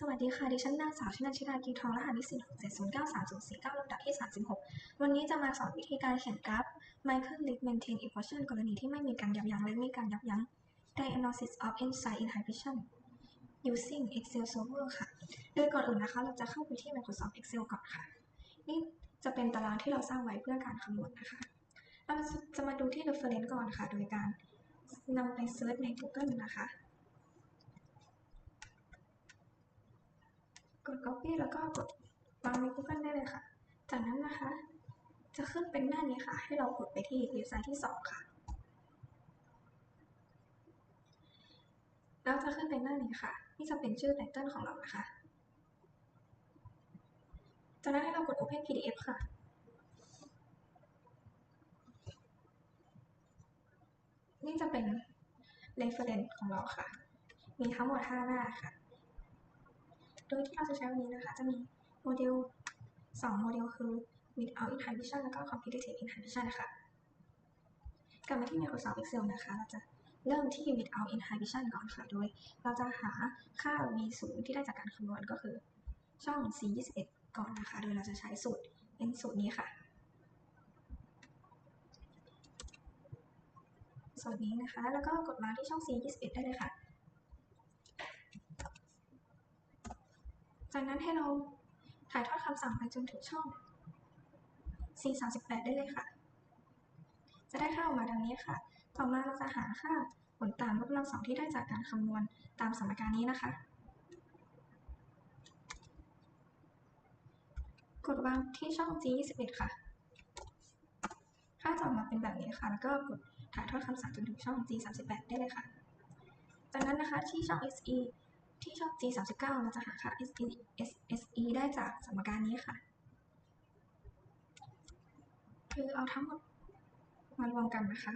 สวัสดีค่ะ ดิฉันนางสาวชนันชิดากีทองรหัสนิสิต6709304ลำดับที่36วันนี้จะมาสอนวิธีการเขียนกราฟ Michael Lick Maintain Equation กรณีที่ไม่มีการยับยั้งและมีการยับยั้ง Diagnosis of Enzyme Inhibition using Excel Server ค่ะ โดยก่อนอื่นนะคะ เราจะเข้าไปที่ Microsoft Excel ก่อนค่ะ นี่จะเป็นตารางที่เราสร้างไว้เพื่อการคำนวณนะคะ เราจะมาดูที่ reference ก่อนค่ะ โดยการนำไปเซิร์ชใน Google นะคะ กด copy แล้วก็กดวางใน Google ได้เลยค่ะ จากนั้นนะคะ จะขึ้นเป็นหน้านี้ค่ะ ให้เรากดไปที่เว็บไซต์ที่ 2 ค่ะ แล้วจะขึ้นเป็นหน้านี้ค่ะ นี่จะเป็นชื่อไตเติลของเรานะคะ จากนั้นให้เรากด Open PDF ค่ะนี่จะเป็น reference ของเราค่ะ มีทั้งหมด 5 หน้าค่ะ โดยที่เราจะใช้วันนี้นะคะ จะมีโมเดล 2 โมเดลคือ without inhibition แล้วก็ competitive inhibition นะคะกลับมาที่ Microsoft Excel นะคะ เราจะเริ่มที่ without inhibition ก่อนค่ะ โดย เราจะหาค่า v 0ที่ได้จากการคำนวณก็คือ ช่อง c 21ก่อนนะคะ โดยเราจะใช้สูตรเป็นสูตรนี้ค่ะ สูตรนี้นะคะ แล้วก็กดมาที่ช่อง c 21ได้เลยค่ะ จากนั้นให้เราถ่ายทอดคำสั่งไปจนถึงช่อง C 3 8 ได้เลยค่ะ จะได้ค่าออกมาดังนี้ค่ะ ต่อมาเราจะหาค่าผลต่างลบกำลังสองที่ได้จากการคำนวณตามสมการนี้นะคะ กดวางที่ช่อง G 21 ค่ะ ค่าจะออกมาเป็นแบบนี้ค่ะ แล้วก็กดถ่ายทอดคำสั่งจนถึงช่อง G 3 8 ได้เลยค่ะ จากนั้นนะคะที่ช่อง SE ที่ช่อง G 3 9เราจะหาค่า SE SE ได้จากสมการนี้ค่ะ คือเอาทั้งหมดมารวมกันนะคะ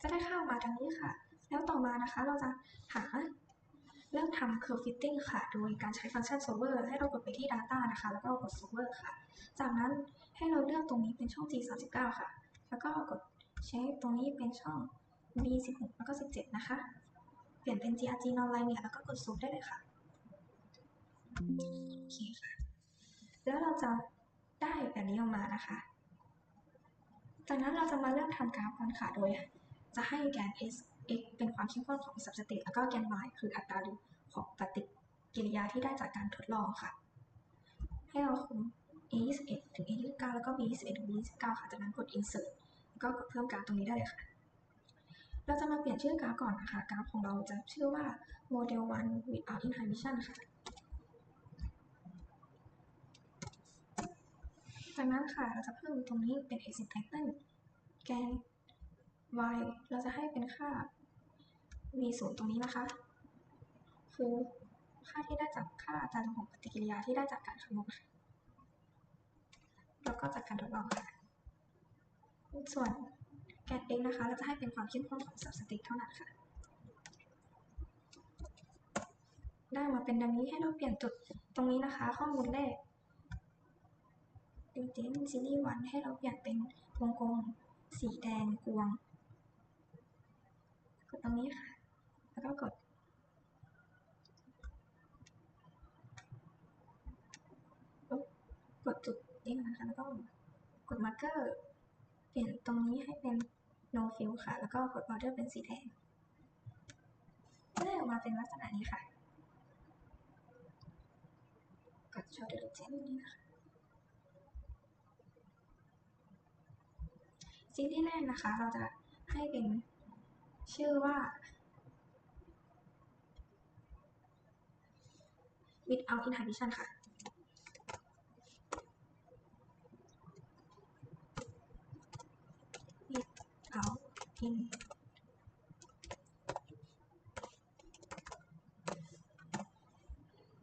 จะได้ค่าออกมาดังนี้ค่ะ แล้วต่อมานะคะเราจะหาเริ่มทำ curve fitting ค่ะ โดยการใช้ฟังก์ชัน solver ให้เรากดไปที่ data นะคะ แล้วก็กด solver ค่ะ จากนั้นให้เราเลือกตรงนี้เป็นช่อง G 3 9ค่ะ แล้วก็กดใช้ตรงนี้เป็นช่อง B 16 แล้วก็ 17 นะคะ เปลี่ยนเป็น grg non-linear แล้วก็กด zoom ได้เลยค่ะ โอเคค่ะ แล้วเราจะได้แบบนี้ออกมานะคะ จากนั้นเราจะมาเริ่มทำกราฟกันค่ะ โดยจะให้แกน s x เป็นความเข้มข้นของ substrate แล้วก็แกน y คืออัตราร็วของปฏิกิริยาที่ได้จากการทดลองค่ะ ให้เราคุม a 21ถึง a 29แล้วก็ b 21ถึง b 29ค่ะ จากนั้นกด insert แล้วก็กดเพิ่มกราฟตรงนี้ได้เลยค่ะ เราจะมาเปลี่ยนชื่อกราฟก่อนนะคะ กราฟของเราจะชื่อว่า model 1 without inhibition ค่ะ จากนั้นค่ะ เราจะเพิ่มตรงนี้เป็น exit title แกน y เราจะให้เป็นค่า v 0ตรงนี้นะคะ คือค่าที่ได้จากค่าอัตราของปฏิกิริยาที่ได้จากการคำนวณแล้วก็จากการทดลองค่ะส่วน แกน x นะคะ เราจะให้เป็นความเข้มข้นของ substrate เท่านั้นค่ะ ได้มาเป็นดังนี้ให้เราเปลี่ยนจุดตรงนี้นะคะ ข้อมูลแรกเป็นเจนซีรีส์วันให้เราเปลี่ยนเป็นวงกลมสีแดงกวง กดตรงนี้ค่ะ แล้วก็กดกดจุดนี้นะคะแล้วก็กดมาร์กเกอร์ เปลี่ยนตรงนี้ให้เป็น no fill ค่ะ แล้วก็กด border เป็นสีแดงก็ได้ออกมาเป็นลักษณะนี้ค่ะ กด show detergent นี้นะคะซีรีส์แรกนะคะ เราจะให้เป็นชื่อว่า without inhibition ค่ะ without in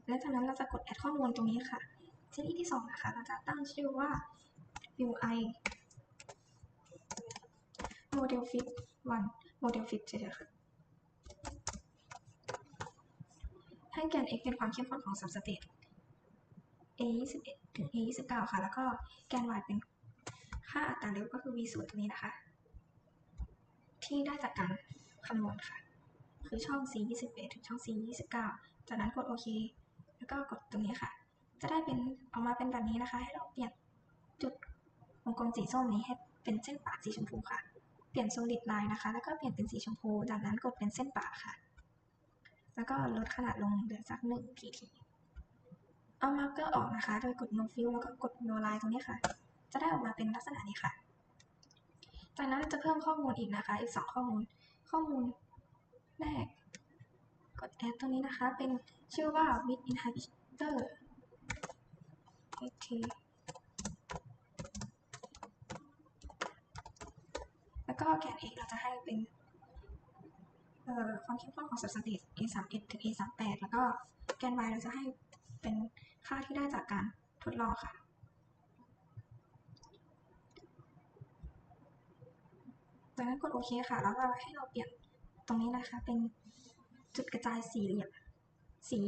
และจากนั้นเราจะกดแอดข้อมูลตรงนี้ค่ะซีรีที่2นะคะ เราจะตั้งชื่อว่า UI model fit 1 model fit เฉยๆค่ะให้แกน x เป็นความเข้มข้นของ substrate a 21ถึง a 29ค่ะ แล้วก็แกน y เป็นค่าอัตราเร็วก็คือ v 0ตรงนี้นะคะ ที่ได้จากการคำนวณค่ะ คือช่อง C 21ถึงช่อง C 29จากนั้นกดโอเค แล้วก็กดตรงนี้ค่ะ จะได้เป็นออกมาเป็นแบบนี้นะคะ ให้เราเปลี่ยนจุดวงกลมสีส้มนี้ให้เป็นเส้นปากสีชมพูค่ะ เปลี่ยน solid line นะคะ แล้วก็เปลี่ยนเป็นสีชมพู จากนั้นกดเป็นเส้นปากค่ะ แล้วก็ลดขนาดลงเหลือสักหนึ่ง pt เอามาร์กเกอร์ออกนะคะ โดยกด no fill แล้วก็กด no line ตรงนี้ค่ะ จะได้ออกมาเป็นลักษณะนี้ค่ะ จากนั้นจะเพิ่มข้อมูลอีกนะคะ อีกสองข้อมูล ข้อมูลแรก กด add ตรงนี้นะคะ เป็นชื่อว่า with inhibitor โอเคแล้วก็แกน x เราจะให้เป็นความเข้มข้นของ substrate a 3 1ถึง a 3 8แล้วก็แกน y เราจะให้เป็นค่าที่ได้จากการทดลองค่ะ จากนั้นกดโอเคค่ะ แล้วก็ให้เราเปลี่ยนตรงนี้นะคะ เป็นจุดกระจายสีเหลี่ยมสี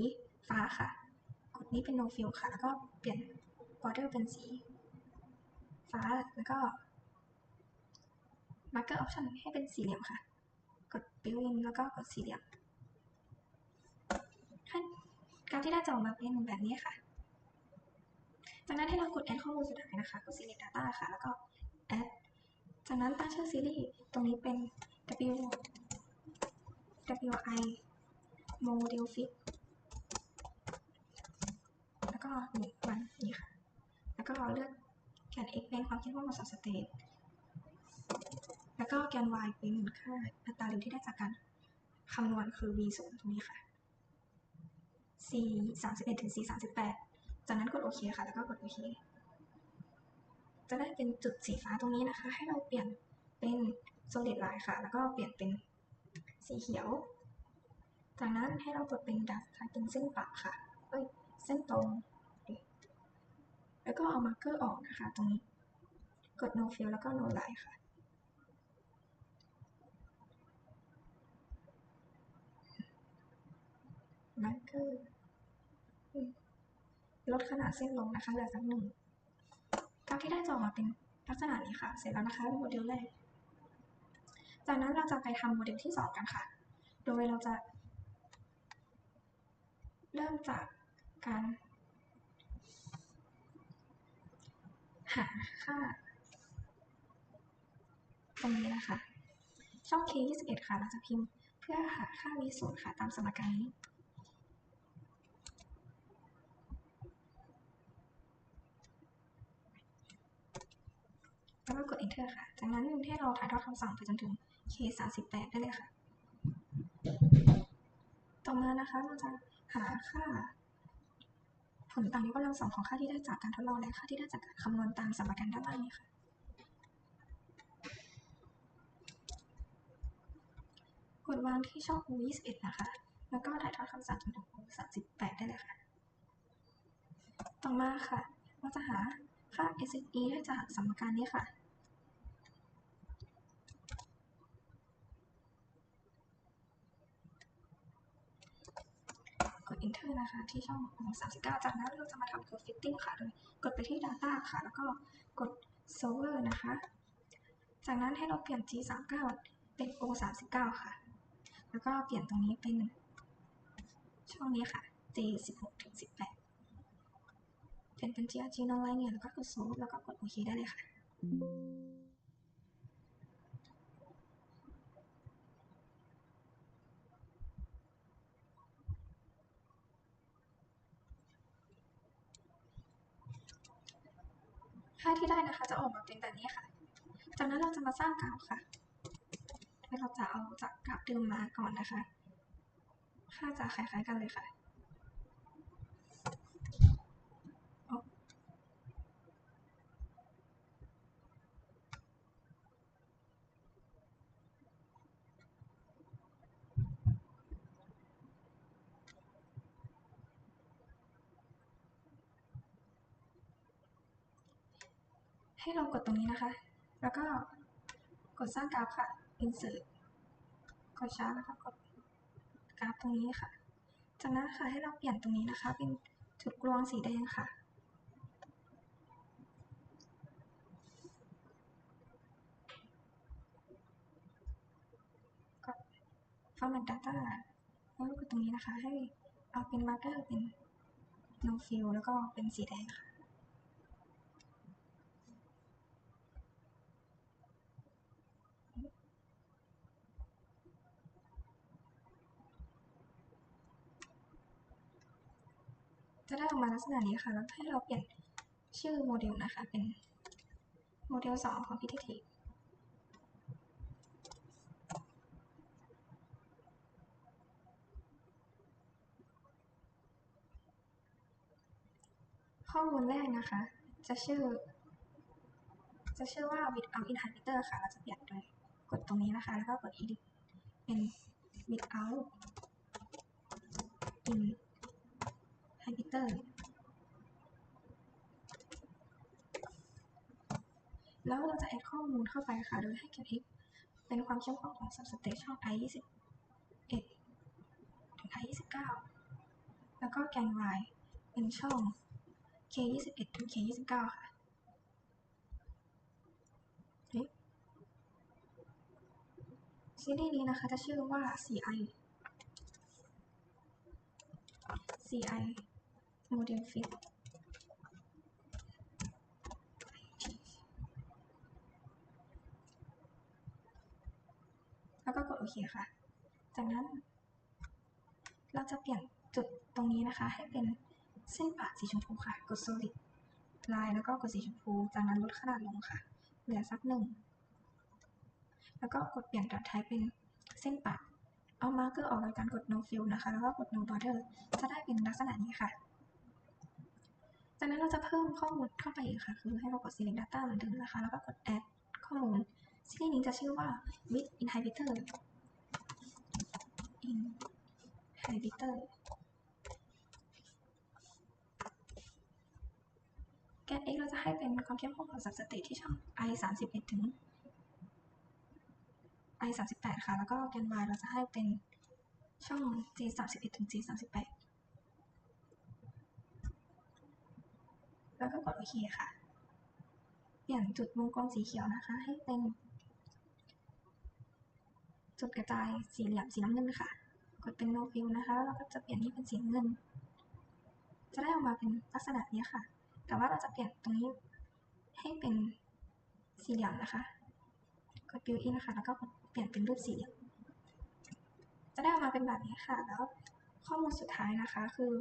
ฟ้าค่ะ กดนี้เป็น no fill ค่ะ แล้วก็เปลี่ยน border เป็นสีฟ้า แล้วก็ marker option ให้เป็นสีเหลี่ยมค่ะ กด build in แล้วก็กดสีเหลี่ยมขั้นการที่ได้จะออกมาเป็นแบบนี้ค่ะ จากนั้นให้เรากด add ข้อมูลสุดท้ายนะคะ กด select data ค่ะ แล้วก็ จากนั้นตั้งชื่อซีรีส์ ตรงนี้เป็น w wi model fit แล้วก็หนึ่งวันนี้ค่ะ แล้วก็เลือกแกน x เป็นความเข้มข้นของ substrate แล้วก็แกน y เป็นค่าอัตราเร็วที่ได้จากการคำนวณคือ v 0ตรงนี้ค่ะ c 31ถึง c 38จากนั้นกดโอเคค่ะ แล้วก็กดโอเค จะได้เป็นจุดสีฟ้าตรงนี้นะคะ ให้เราเปลี่ยนเป็น solid line ค่ะ แล้วก็เปลี่ยนเป็นสีเขียว จากนั้นให้เรากดเป็นดับค่ะเป็นเส้นปะค่ะ เอ้ย เส้นตรง แล้วก็เอา marker ออกนะคะ ตรงนี้ กด no fill แล้วก็ no line ค่ะ marker อืมลดขนาดเส้นลงนะคะเหลือสักหนึ่ง กราฟที่ได้จะออกมาเป็นลักษณะนี้ค่ะ เสร็จแล้วนะคะโมเดลแรก จากนั้นเราจะไปทำโมเดลที่สองกันค่ะ โดยเราจะ เริ่มจากการ หาค่า ตรงนี้นะคะ ช่อง k 21ค่ะ เราจะพิมพ์เพื่อหาค่า v 0ค่ะ ตามสมการนี้ แล้วก็กด enter ค่ะ จากนั้นให้เราถ่ายทอดคำสั่งไปจนถึง k 3 8ได้เลยค่ะ ต่อมานะคะเราจะหาค่า ผลต่างยกกำลังสองของค่าที่ได้จากการทดลองและค่าที่ได้จากการคำนวณตามสมการด้านล่างนี้ค่ะกดวางที่ช่อง U 21 นะคะ แล้วก็ถ่ายทอดคำสั่งจนถึง U 38 ได้เลยค่ะ ต่อมาค่ะ เราจะหา ค่า SSE ได้จากสมการนี้ค่ะกด enter นะคะที่ช่อง U 39 จากนั้นเราจะมาทำ curve fitting ค่ะโดยกดไปที่ data ค่ะ แล้วก็กด solver นะคะ จากนั้นให้เราเปลี่ยน G 39เป็น O 39ค่ะ แล้วก็เปลี่ยนตรงนี้เป็นช่องนี้ค่ะ J 16ถึง18 เปลี่ยนเป็น GRG non linear แล้วก็กด solve แล้วก็กดโอเคได้เลยค่ะค่าที่ได้นะคะ จะออกมาเป็นแบบนี้ค่ะ จากนั้นเราจะมาสร้างกราฟค่ะเราจะเอาจากกราฟเดิมมาก่อนนะคะ ค่าจะคล้ายๆกันเลยค่ะอ๋อ ให้เรากดตรงนี้นะคะ แล้วก็กดสร้างกราฟค่ะ insert กดชาร์จแล้วก็กดกราฟตรงนี้ค่ะ จากนั้นค่ะให้เราเปลี่ยนตรงนี้นะคะ เป็นจุดกลวงสีแดงค่ะ กด format data แล้วก็ตรงนี้นะคะ ให้เอาเป็น marker เป็น no fill แล้วก็เป็นสีแดงค่ะ อกมาลักษณะนี้ค่ะ แล้วให้เราเปลี่ยนชื่อโมเดลนะคะ เป็นโมเดล 2 ของ PTT ข้อมูลแรกนะคะ จะชื่อ จะชื่อว่า without inhibitor ค่ะ เราจะเปลี่ยนโดยกดตรงนี้นะคะ แล้วก็กด edit เป็น without in inhibitor แล้วเราจะ add ข้อมูลเข้าไปค่ะ โดยให้แกน x เป็นความเข้มข้นของ substate ช่อง i 21ถึง i 29 แล้วก็แกน y เป็นช่อง k 21ถึง k 29 ค่ะซีรีส์นี้นะคะจะชื่อว่า CI CI Model Fit แล้วก็กดโอเคค่ะ จากนั้น เราจะเปลี่ยนจุดตรงนี้นะคะ ให้เป็นเส้นปะสีชมพูค่ะ กด solid line แล้วก็กดสีชมพู จากนั้นลดขนาดลงค่ะ เหลือสักหนึ่ง แล้วก็กดเปลี่ยน dot type เป็นเส้นปะเอามาร์กเกอร์ออกโดยการกด no fill นะคะ แล้วก็กด no border จะได้เป็นลักษณะนี้ค่ะ จากนั้นเราจะเพิ่มข้อมูลเข้าไปอีกค่ะ คือให้เรากด select data เหมือนเดิมนะคะ แล้วก็กด add ข้อมูลซีรีส์นี้จะชื่อว่า with inhibitor inhibitor แกน x เราจะให้เป็นความเข้มข้นของ substrate ที่ช่อง i 31ถึง i 38ค่ะ แล้วก็แกน y เราจะให้เป็นช่อง j 31ถึง j 38แล้วก็กดโอ เคค่ะ เปลี่ยนจุดวงกลมสีเขียวนะคะ ให้เป็นจุดกระจายสีเหลี่ยมสีน้ำเงินค่ะ กดเป็น no fill นะคะ แล้วเราก็จะเปลี่ยนนี่เป็นสีเงิน จะได้ออกมาเป็นลักษณะนี้ค่ะ แต่ว่าเราจะเปลี่ยนตรงนี้ให้เป็นสี่เหลี่ยมนะคะ กด build in นะคะ แล้วก็เปลี่ยนเป็นรูปสี่เหลี่ยม จะได้ออกมาเป็นแบบนี้ค่ะ แล้วข้อมูลสุดท้ายนะคะคือ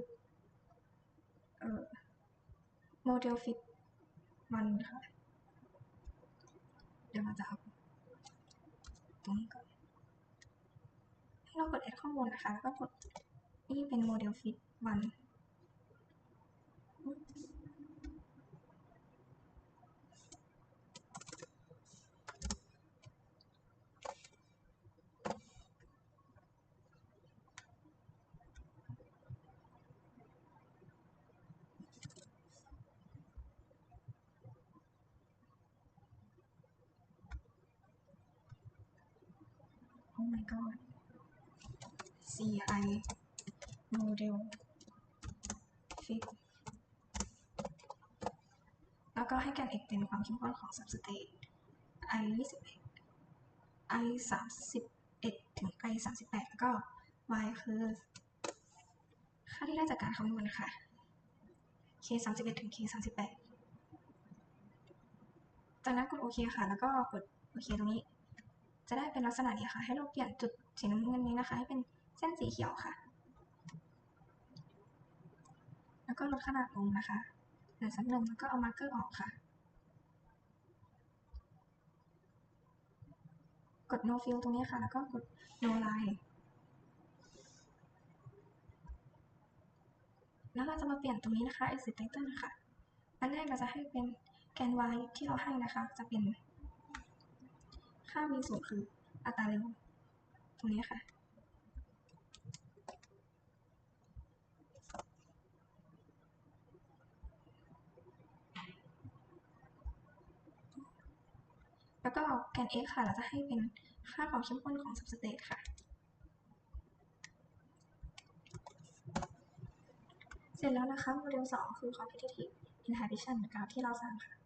เออ โมเดลฟิตมันค่ะ เดี๋ยวเราจะเอาตรงนี้ก่อนให้เรากด add ข้อมูลนะคะ แล้วก็กดนี่เป็นโมเดลฟิตวัน my god CI model fit แล้วก็ให้แกน x เป็นความเข้มข้นของ substrate i 21 i 31 ถึง i 38 แล้วก็ y คือ ค่าที่ได้จากการคำนวณค่ะ k 31 ถึง k 38จากนั้นกดโอเคค่ะ แล้วก็กดโอเคตรงนี้ จะได้เป็นลักษณะนี้ค่ะ ให้เราเปลี่ยนจุดสีน้ำเงินนี้นะคะ ให้เป็นเส้นสีเขียวค่ะ แล้วก็ลดขนาดลงนะคะเหลือสักหนึ่งแล้วก็เอามาร์กเกอร์ออกค่ะ กด no fill ตรงนี้ค่ะ แล้วก็กด no line แล้วเราจะมาเปลี่ยนตรงนี้นะคะ exit title ค่ะ อันแรกเราจะให้เป็นแกน y ที่เราให้นะคะ จะเป็น ค่ามีสูตรคืออัตราเร็วตรงนี้ค่ะ แล้วก็แกน x ค่ะ เราจะให้เป็นค่าความเข้มข้นของ substrate ค่ะ เสร็จแล้วนะคะ โมเดล 2 คือ competitive inhibition กราฟที่เราสร้างค่ะ